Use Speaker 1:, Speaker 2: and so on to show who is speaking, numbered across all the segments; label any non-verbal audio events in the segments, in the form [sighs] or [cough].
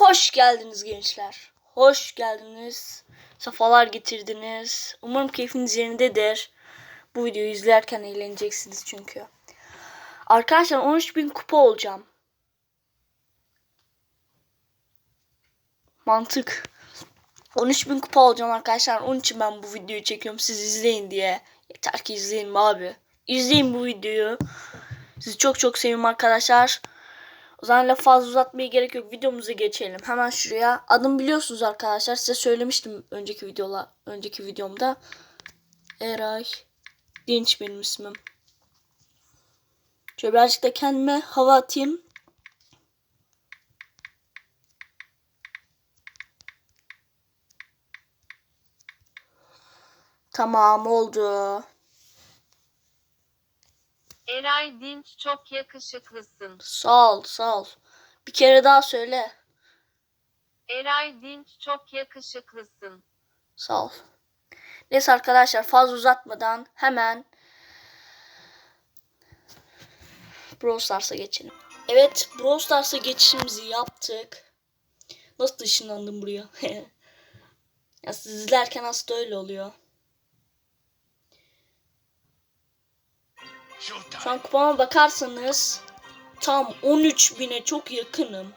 Speaker 1: Hoş geldiniz gençler. Hoş geldiniz. Safalar getirdiniz. Umarım keyfiniz yerindedir. Bu videoyu izlerken eğleneceksiniz çünkü. Arkadaşlar 13.000 kupa olacağım. Mantık. 13.000 kupa olacağım arkadaşlar. Onun için ben bu videoyu çekiyorum. Siz izleyin diye. Yeter ki izleyin abi. İzleyin bu videoyu. Sizi çok çok seviyorum arkadaşlar. O zaman lafı fazla uzatmaya gerek yok. Videomuza geçelim. Hemen şuraya. Adım biliyorsunuz arkadaşlar. Size söylemiştim önceki videola önceki videomda. Eray Dinç benim ismim. Şöyle birazcık da kendime hava atayım. Tamam oldu.
Speaker 2: Eray Dinç çok yakışıklısın.
Speaker 1: Sağ ol, sağ ol. Bir kere daha söyle.
Speaker 2: Eray Dinç çok yakışıklısın.
Speaker 1: Sağ ol. Neyse arkadaşlar fazla uzatmadan hemen Brawl Stars'a geçelim. Evet Brawl Stars'a geçişimizi yaptık. Nasıl ışınlandım buraya? [laughs] ya siz izlerken aslında öyle oluyor. Şu an kupama bakarsanız tam 13 bine çok yakınım.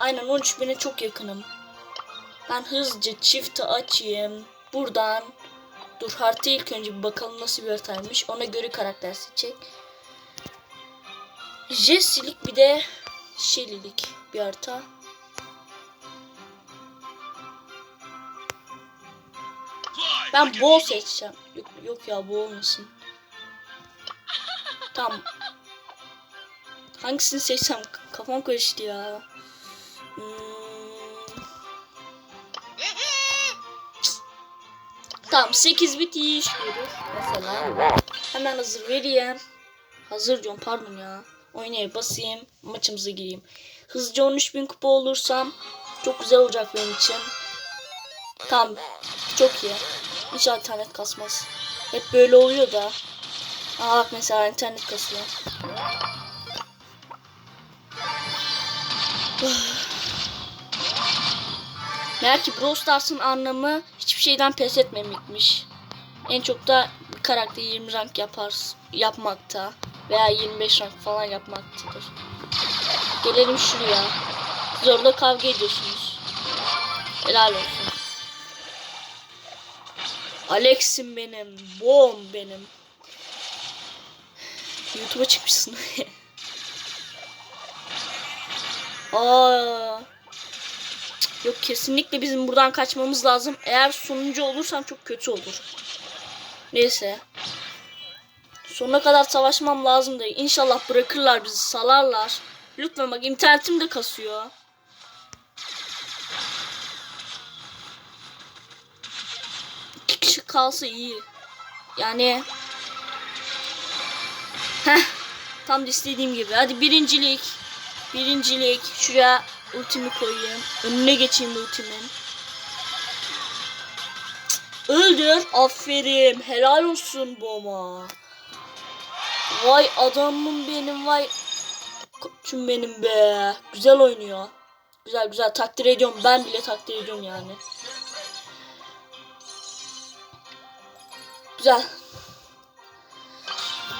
Speaker 1: Aynen 13 bine çok yakınım. Ben hızlıca çifti açayım. Buradan dur harita ilk önce bir bakalım nasıl bir haritaymış. Ona göre karakter seçecek. Jesse'lik bir de Shelly'lik bir harita. Ben bol seçeceğim. Yok, yok ya bu olmasın. Tamam. Hangisini seçsem kafam karıştı ya. Hmm. Tamam 8 bit iyi iş görür mesela. Hemen hazır vereyim. Hazır diyorum pardon ya. Oynaya basayım maçımıza gireyim. Hızlıca 13.000 kupa olursam çok güzel olacak benim için. Tamam çok iyi. Hiç internet kasmaz. Hep böyle oluyor da. Aa bak mesela internet kasıyor. [sighs] Meğer ki Brawl Stars'ın anlamı hiçbir şeyden pes etmemekmiş. En çok da bir karakteri 20 rank yapar, yapmakta veya 25 rank falan yapmaktadır. Gelelim şuraya. Siz orada kavga ediyorsunuz. Helal olsun. Alex'im benim. Bom benim. YouTube'a çıkmışsın. [laughs] Aa. Yok kesinlikle bizim buradan kaçmamız lazım. Eğer sonuncu olursam çok kötü olur. Neyse. Sonuna kadar savaşmam lazım da inşallah bırakırlar bizi salarlar. Lütfen bak internetim de kasıyor. İki kişi kalsa iyi. Yani Heh, tam da istediğim gibi. Hadi birincilik. Birincilik. Şuraya ultimi koyayım. Önüne geçeyim ultimin. Öldür. Aferin. Helal olsun Boma. Vay adamım benim vay. Koçum benim be. Güzel oynuyor. Güzel güzel takdir ediyorum. Ben bile takdir ediyorum yani. Güzel.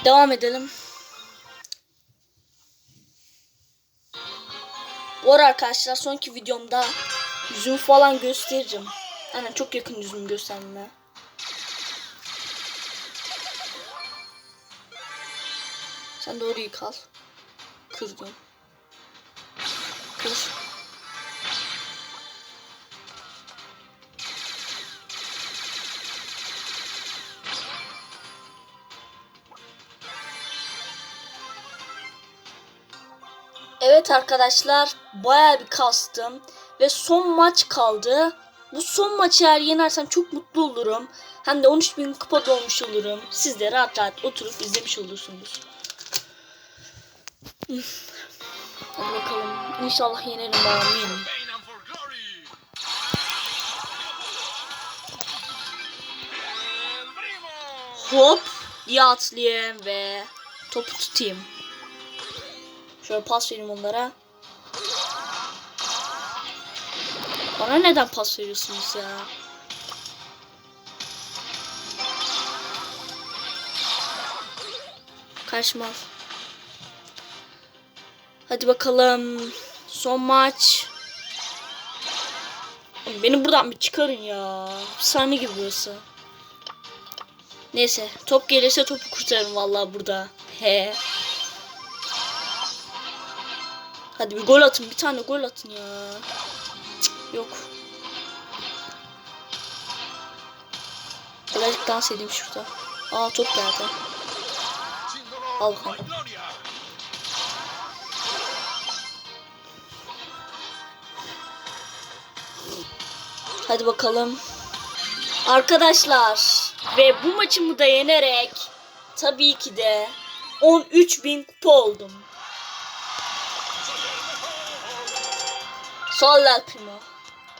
Speaker 1: Devam edelim. Bu arada arkadaşlar sonki videomda yüzümü falan göstereceğim. Aynen çok yakın yüzümü göstermeye. Sen de orayı. Kırdım. Evet arkadaşlar baya bir kastım ve son maç kaldı. Bu son maçı eğer yenersem çok mutlu olurum. Hem de 13.000 kupa dolmuş olurum. Siz de rahat rahat oturup izlemiş olursunuz. Hadi bakalım. İnşallah yenerim amin. Hop diye atlayayım ve topu tutayım. Şöyle pas vereyim onlara. Bana neden pas veriyorsunuz ya? Kaçmaz. Hadi bakalım. Son maç. Beni buradan bir çıkarın ya. Sahne gibi burası. Neyse. Top gelirse topu kurtarırım vallahi burada. He. Hadi bir gol atın. Bir tane gol atın ya. Cık, yok. Birazcık dans edeyim şurada. Aa top geldi. Al bakalım. Hadi bakalım. Arkadaşlar ve bu maçımı da yenerek tabii ki de 13.000 kupa oldum. Sol El Primo.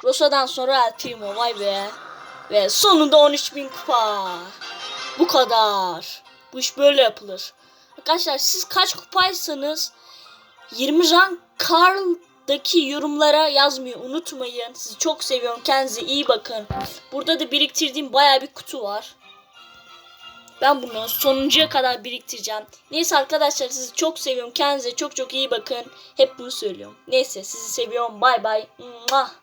Speaker 1: Rosa'dan sonra El Primo vay be. Ve sonunda 13.000 kupa. Bu kadar. Bu iş böyle yapılır. Arkadaşlar siz kaç kupaysanız 20 rank Karl'daki yorumlara yazmayı unutmayın. Sizi çok seviyorum. Kendinize iyi bakın. Burada da biriktirdiğim baya bir kutu var. Ben bunu sonuncuya kadar biriktireceğim. Neyse arkadaşlar sizi çok seviyorum. Kendinize çok çok iyi bakın. Hep bunu söylüyorum. Neyse sizi seviyorum. Bay bay. Mwah.